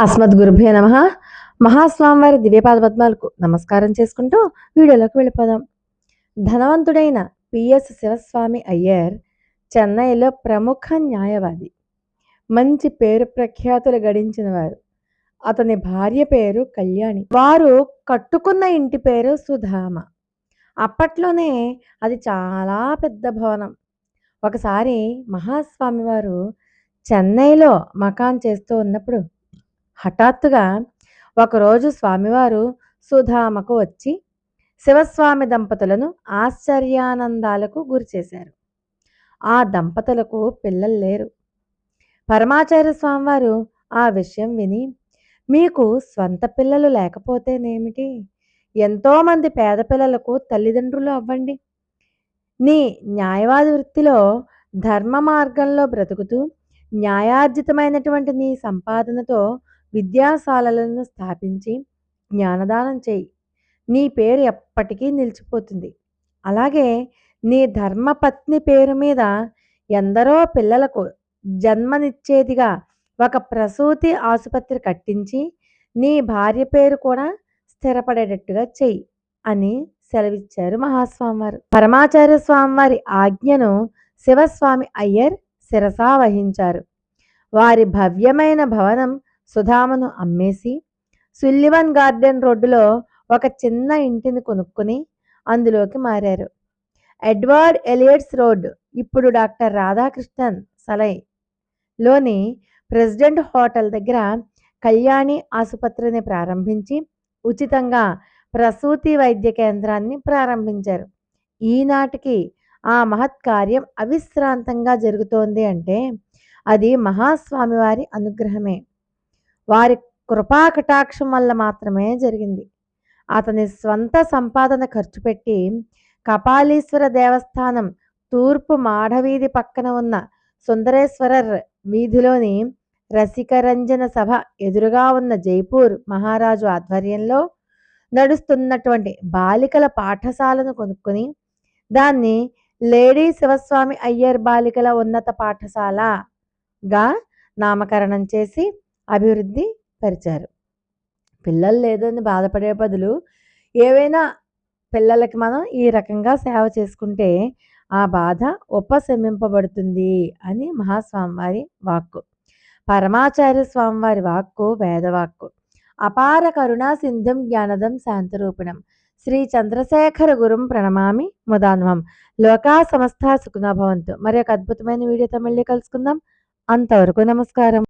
అస్మద్ గురుభ్యో నమ. మహాస్వామివారి దివ్యపాద పద్మాలకు నమస్కారం చేసుకుంటూ వీడియోలోకి వెళ్ళిపోదాం. ధనవంతుడైన పిఎస్ శివస్వామి అయ్యర్ చెన్నైలో ప్రముఖ న్యాయవాది. మంచి పేరు ప్రఖ్యాతులు గడించిన వారు. అతని భార్య పేరు కళ్యాణి. వారు కట్టుకున్న ఇంటి పేరు సుధామ. అప్పట్లోనే అది చాలా పెద్ద భవనం. ఒకసారి మహాస్వామి వారు చెన్నైలో మకాన్ చేస్తూ ఉన్నప్పుడు హఠాత్తుగా ఒకరోజు స్వామివారు సుధామకు వచ్చి శివస్వామి దంపతులను ఆశ్చర్యానందాలకు గురిచేశారు. ఆ దంపతులకు పిల్లలు లేరు. పరమాచార్య స్వామివారు ఆ విషయం విని మీకు స్వంత పిల్లలు లేకపోతేనేమిటి? ఎంతోమంది పేద పిల్లలకు తల్లిదండ్రులు అవ్వండి. నీ న్యాయవాది వృత్తిలో ధర్మ మార్గంలో బ్రతుకుతూ న్యాయార్జితమైనటువంటి నీ సంపాదనతో విద్యాశాలలను స్థాపించి జ్ఞానదానం చేయి. నీ పేరు ఎప్పటికీ నిలిచిపోతుంది. అలాగే నీ ధర్మపత్ని పేరు మీద ఎందరో పిల్లలకు జన్మనిచ్చేదిగా ఒక ప్రసూతి ఆసుపత్రి కట్టించి నీ భార్య పేరు కూడా స్థిరపడేటట్టుగా చెయ్యి అని సెలవిచ్చారు మహాస్వామివారు. పరమాచార్య స్వామివారి ఆజ్ఞను శివస్వామి అయ్యర్ శిరసా వహించారు. వారి భవ్యమైన భవనం సుధామను అమ్మేసి సుల్లివన్ గార్డెన్ రోడ్డులో ఒక చిన్న ఇంటిని కొనుక్కుని అందులోకి మారారు. ఎడ్వర్డ్ ఎలియట్స్ రోడ్ ఇప్పుడు డాక్టర్ రాధాకృష్ణన్ సలై లోని ప్రెసిడెంట్ హోటల్ దగ్గర కళ్యాణి ఆసుపత్రిని ప్రారంభించి ఉచితంగా ప్రసూతి వైద్య కేంద్రాన్ని ప్రారంభించారు. ఈనాటికి ఆ మహత్ కార్యం అవిశ్రాంతంగా జరుగుతోంది అంటే అది మహాస్వామివారి అనుగ్రహమే. వారి కృపాకటాక్షం వల్ల మాత్రమే జరిగింది. అతని స్వంత సంపాదన ఖర్చు పెట్టి కపాలీశ్వర దేవస్థానం తూర్పు మాఢవీధి పక్కన ఉన్న సుందరేశ్వరర్ వీధిలోని రసికరంజన సభ ఎదురుగా ఉన్న జైపూర్ మహారాజు ఆధ్వర్యంలో నడుస్తున్నటువంటి బాలికల పాఠశాలను కొనుక్కొని దాన్ని లేడీ శివస్వామి అయ్యర్ బాలికల ఉన్నత పాఠశాలగా నామకరణం చేసి అభివృద్ధి పరిచారు. పిల్లలు లేదని బాధపడే బదులు ఏవైనా పిల్లలకి మనం ఈ రకంగా సేవ చేసుకుంటే ఆ బాధ ఉపశమింపబడుతుంది అని మహాస్వామివారి వాక్కు. పరమాచార్య స్వామివారి వాక్కు వేదవాక్కు. అపార కరుణా సింధుం జ్ఞానదం శాంతరూపిణం. శ్రీ చంద్రశేఖర గురుం ప్రణమామి ముదాన్వం లోకా సమస్త సుఖనభవంతు మరి ఒక అద్భుతమైన వీడియోతో మళ్ళీ కలుసుకుందాం. అంతవరకు నమస్కారం.